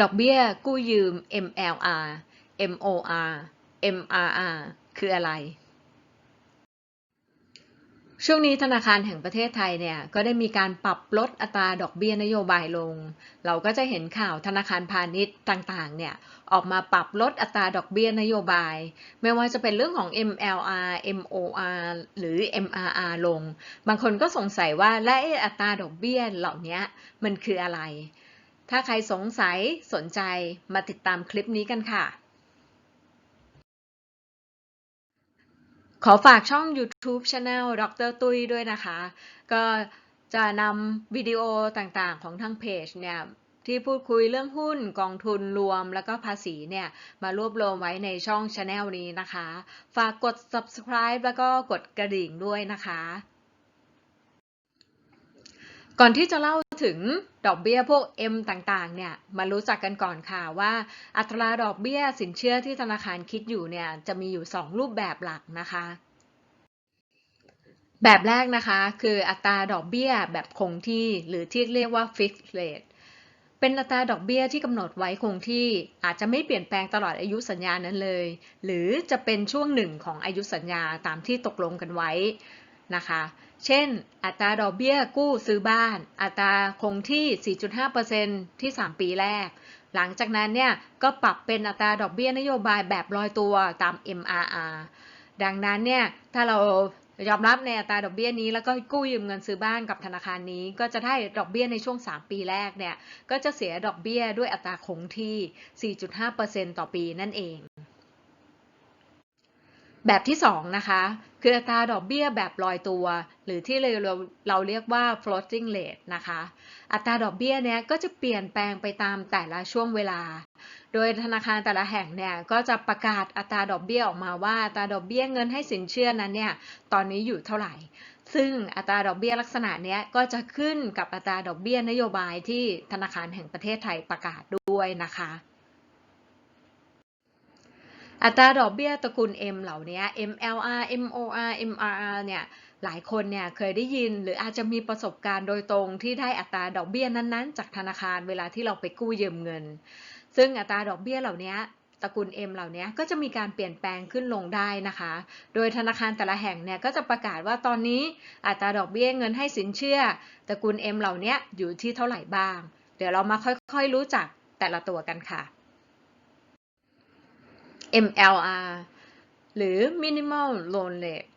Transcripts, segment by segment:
ดอกเบี้ยกู้ยืม MLR MOR MRR คืออะไร ช่วงนี้ธนาคารแห่งประเทศไทยเนี่ยก็ได้มีการปรับลดอัตราดอกเบี้ยนโยบายลง เราก็จะเห็นข่าวธนาคารพาณิชย์ต่างๆเนี่ยออกมาปรับลดอัตราดอกเบี้ยนโยบาย ไม่ว่าจะเป็นเรื่องของ MLR MOR หรือ MRR ลง บางคนก็สงสัยว่าและอ้อัตราดอกเบี้ยเหล่านี้มันคืออะไร ถ้าใครสงสัยสนใจมาติดตามคลิปนี้กันค่ะ ขอฝากช่อง YouTube Channel ดรตุ้ยด้วยนะคะ ก็จะนำวิดีโอต่างๆของทางเพจเนี่ยที่พูดคุยเรื่องหุ้นกองทุนรวมแล้วก็ภาษีเนี่ยมารวบรวมไว้ในช่อง Channel นี้นะคะ ฝากกด subscribe แล้วก็กดกระดิ่งด้วยนะคะ ก่อนที่จะเล่าถึงดอกเบี้ยพวก M ต่างๆ เนี่ย มารู้จักกันก่อนค่ะว่าอัตราดอกเบี้ยสินเชื่อที่ธนาคารคิดอยู่เนี่ยจะมีอยู่ 2 รูปแบบหลักนะคะ แบบแรกนะคะคืออัตราดอกเบี้ยแบบคงที่หรือที่เรียกว่า fixed rate เป็นอัตราดอกเบี้ยที่กำหนดไว้คงที่อาจจะไม่เปลี่ยนแปลงตลอดอายุสัญญานั้นเลย หรือจะเป็นช่วงหนึ่งของอายุสัญญาตามที่ตกลงกันไว้ นะคะ เช่น อัตราดอกเบี้ยกู้ซื้อบ้าน อัตราคงที่ 4.5%ที่ 3 ปีแรก หลังจากนั้นเนี่ยก็ปรับเป็นอัตราดอกเบี้ยนโยบายแบบลอยตัวตาม MRR ดังนั้นเนี่ยถ้าเรายอมรับในอัตราดอกเบี้ยนี้แล้วก็กู้ยืมเงินซื้อบ้านกับธนาคารนี้ ก็จะได้ดอกเบี้ยในช่วง 3 ปีแรกเนี่ยก็จะเสียดอกเบี้ยด้วยอัตราคงที่ 4.5%ต่อปีนั่นเอง แบบที่ 2 นะคะ คืออัตราดอกเบี้ยแบบลอยตัว หรือที่เราเราเรียกว่า floating rate นะคะ อัตราดอกเบี้ยเนี้ยก็จะเปลี่ยนแปลงไปตามแต่ละช่วงเวลา โดยธนาคารแต่ละแห่งเนี่ยก็จะประกาศอัตราดอกเบี้ยออกมาว่าอัตราดอกเบี้ยเงินให้สินเชื่อนั้นเนี่ยตอนนี้อยู่เท่าไหร่ ซึ่งอัตราดอกเบี้ยลักษณะนี้ก็จะขึ้นกับอัตราดอกเบี้ยนโยบายที่ธนาคารแห่งประเทศไทยประกาศด้วยนะคะ อัตราดอกเบี้ยตระกูล M เหล่านี้ MLR MOR MRR เนี่ยหลายคนเนี่ยเคยได้ยินหรืออาจจะมีประสบการณ์โดยตรงที่ได้อัตราดอกเบี้ยนั้นๆ จากธนาคารเวลาที่เราไปกู้ยืมเงิน ซึ่งอัตราดอกเบี้ยเหล่านี้ตระกูล M เหล่านี้ก็จะมีการเปลี่ยนแปลงขึ้นลงได้นะคะ โดยธนาคารแต่ละแห่งเนี่ยก็จะประกาศว่าตอนนี้อัตราดอกเบี้ยเงินให้สินเชื่อตระกูล M เหล่านี้อยู่ที่เท่าไหร่บ้าง เดี๋ยวเรามาค่อยๆรู้จักแต่ละตัวกันค่ะ MLR หรือ Minimal Loan Rate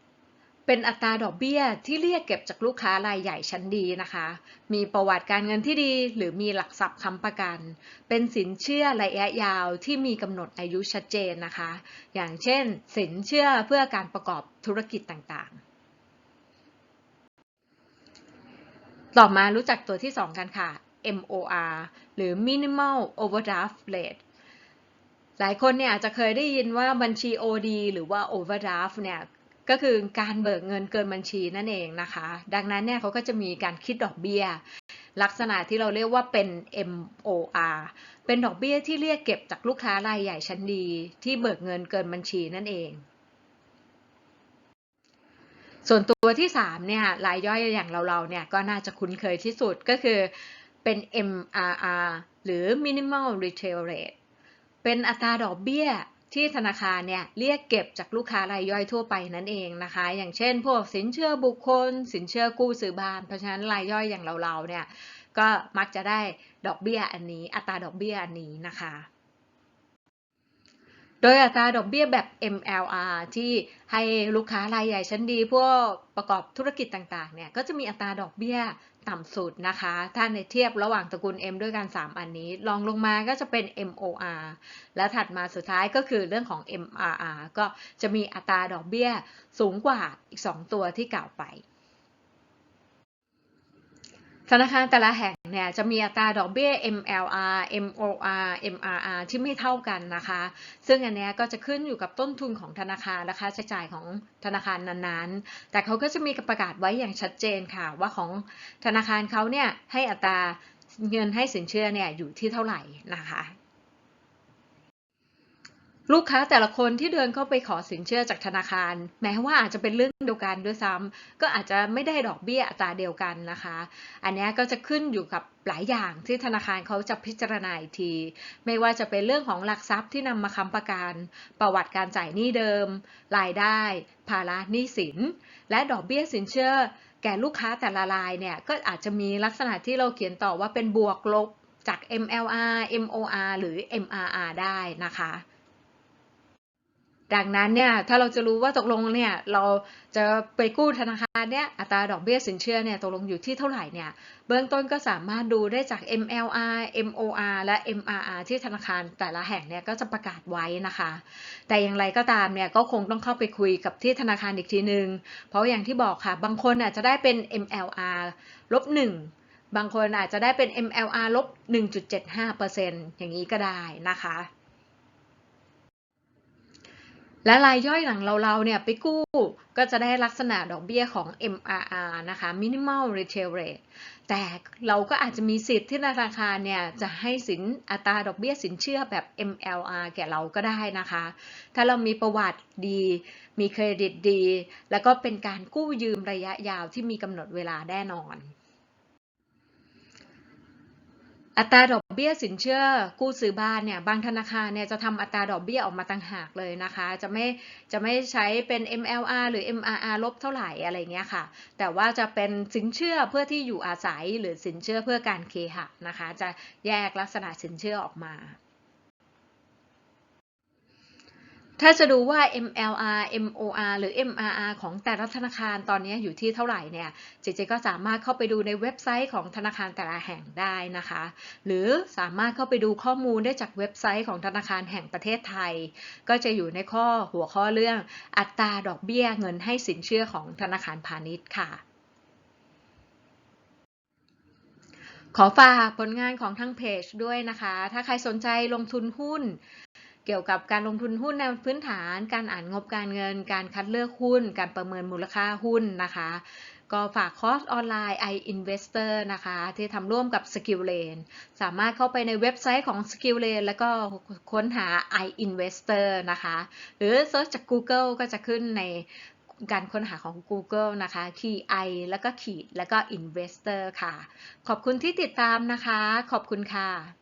เป็นอัตราดอกเบี้ยที่เรียกเก็บจากลูกค้ารายใหญ่ชั้นดีนะคะ มีประวัติการเงินที่ดี หรือมีหลักทรัพย์ค้ำประกัน เป็นสินเชื่อระยะยาวที่มีกำหนดอายุชัดเจนนะคะ อย่างเช่น สินเชื่อเพื่อการประกอบธุรกิจต่างๆ ต่อมารู้จักตัวที่ 2 กันค่ะ MOR หรือ Minimal Overdraft Rate หลายคนเนี่ยอาจจะเคยได้ยินว่าบัญชี OD หรือว่า overdraft เนี่ยก็คือการเบิกเงินเกินบัญชีนั่นเองนะคะ ดังนั้นเนี่ยเขาก็จะมีการคิดดอกเบี้ย ลักษณะที่เราเรียกว่าเป็น MOR เป็นดอกเบี้ยที่เรียกเก็บจากลูกค้ารายใหญ่ชั้นดี ที่เบิกเงินเกินบัญชีนั่นเอง ส่วนตัวที่3เนี่ยรายย่อยอย่างเราๆเนี่ยก็น่าจะคุ้นเคยที่สุดก็คือเป็น MRR หรือ Minimal Retail Rate เป็นอัตราดอกเบี้ยที่ธนาคารเนี่ยเรียกเก็บจากลูกค้ารายย่อยทั่วไปนั่นเองนะคะ อย่างเช่น พวกสินเชื่อบุคคล สินเชื่อกู้ซื้อบ้าน เพราะฉะนั้นรายย่อยอย่างเราๆเนี่ยก็มักจะได้ดอกเบี้ยอันนี้ อัตราดอกเบี้ยอันนี้นะคะ โดยอัตราดอกเบี้ยแบบ MLR ที่ให้ลูกค้ารายใหญ่ชั้นดี พวกประกอบธุรกิจต่างๆเนี่ยก็จะมีอัตราดอกเบี้ย ต่ำสุดนะคะ ถ้าในเทียบระหว่างตระกูล M ด้วยกัน 3 อันนี้ลองลงมาก็จะเป็น MOR และถัดมาสุดท้ายก็คือเรื่องของ MRR ก็จะมีอัตราดอกเบี้ยสูงกว่าอีก 2 ตัวที่กล่าวไป ธนาคารแต่ละแห่งเนี่ยจะมีอัตราดอกเบี้ย MLR MOR MRR ที่ไม่เท่ากันนะคะ ซึ่งอันนี้ก็จะขึ้นอยู่กับต้นทุนของธนาคารและค่าใช้จ่ายของธนาคารนั้นๆ แต่เขาก็จะมีประกาศไว้อย่างชัดเจนค่ะ ว่าของธนาคารเขาเนี่ยให้อัตราเงินให้สินเชื่อเนี่ยอยู่ที่เท่าไหร่นะคะ ลูกค้าแต่ละคนที่เดินเข้าไปขอสินเชื่อจากธนาคาร แม้ว่าอาจจะเป็นเรื่องเดียวกันด้วยซ้ำก็อาจจะไม่ได้ดอกเบี้ยอัตราเดียวกันนะคะ อันนี้ก็จะขึ้นอยู่กับหลายอย่างที่ธนาคารเขาจะพิจารณาอีกที ไม่ว่าจะเป็นเรื่องของหลักทรัพย์ที่นำมาค้ำประกัน ประวัติการจ่ายหนี้เดิม รายได้ ภาระหนี้สิน และดอกเบี้ยสินเชื่อ แก่ลูกค้าแต่ละรายเนี่ยก็อาจจะมีลักษณะที่เราเขียนต่อว่าเป็นบวกลบจาก MLR MOR หรือ MRR ได้นะคะ ดังนั้นเนี่ยถ้าเราจะรู้ว่าตกลงเนี่ยเราจะไปกู้ธนาคารเนี่ยอัตราดอกเบี้ยสินเชื่อเนี่ยตกลงอยู่ที่เท่าไหร่เนี่ยเบื้องต้นก็สามารถดูได้จาก MLR MOR และ MRR ที่ธนาคารแต่ละแห่งเนี่ยก็จะประกาศไว้นะคะ แต่อย่างไรก็ตามเนี่ยก็คงต้องเข้าไปคุยกับที่ธนาคารอีกทีนึง เพราะอย่างที่บอกค่ะ บางคนอาจจะได้เป็น MLR ลบ1บางคนอาจจะได้เป็น MLR ลบ1.75%อย่างนี้ก็ได้นะคะ และรายย่อยหลังเราๆเนี่ยไปกู้ก็จะได้ลักษณะดอกเบี้ยของ MRR นะคะ Minimal Retail Rate แต่เราก็อาจจะมีสิทธิ์ที่ธนาคารเนี่ยจะให้สินอัตราดอกเบี้ยสินเชื่อแบบ MLR แก่เราก็ได้นะคะ ถ้าเรามีประวัติดี มีเครดิตดี แล้วก็เป็นการกู้ยืมระยะยาวที่มีกำหนดเวลาแน่นอนอัตราดอก เบี้ยสินเชื่อกู้ซื้อบ้านเนี่ยบางธนาคารเนี่ยจะทำอัตราดอกเบี้ยออกมาต่างหากเลยนะคะ จะไม่จะไม่ใช้เป็น MLR หรือ MRR ลบเท่าไหร่อะไรเงี้ยค่ะ แต่ว่าจะเป็นสินเชื่อเพื่อที่อยู่อาศัยหรือสินเชื่อเพื่อการเคหะนะคะ จะแยกลักษณะสินเชื่อออกมา ถ้าจะดูว่า MLR MOR หรือ MRR ของแต่ละธนาคารตอนนี้อยู่ที่เท่าไหร่เนี่ย เจเจก็สามารถเข้าไปดูในเว็บไซต์ของธนาคารแต่ละแห่งได้นะคะ หรือสามารถเข้าไปดูข้อมูลได้จากเว็บไซต์ของธนาคารแห่งประเทศไทย ก็จะอยู่ในข้อหัวข้อเรื่องอัตราดอกเบี้ยเงินให้สินเชื่อของธนาคารพาณิชย์ค่ะขอฝากผลงานของทั้งเพจด้วยนะคะ ถ้าใครสนใจลงทุนหุ้น เกี่ยวกับการลงทุนหุ้นในพื้นฐาน การอ่านงบการเงิน การคัดเลือกหุ้น การประเมินมูลค่าหุ้นนะคะ ก็ฝากคอร์สออนไลน์ iInvestor นะคะ ที่ทำร่วมกับ Skilllane สามารถเข้าไปในเว็บไซต์ของ Skilllane แล้วก็ค้นหา iInvestor นะคะ หรือเซิร์ชจาก Google ก็จะขึ้นในการค้นหาของ Google นะคะ คีย์ i แล้วก็ขีด แล้วก็ investor ค่ะ ขอบคุณที่ติดตามนะคะ ขอบคุณค่ะ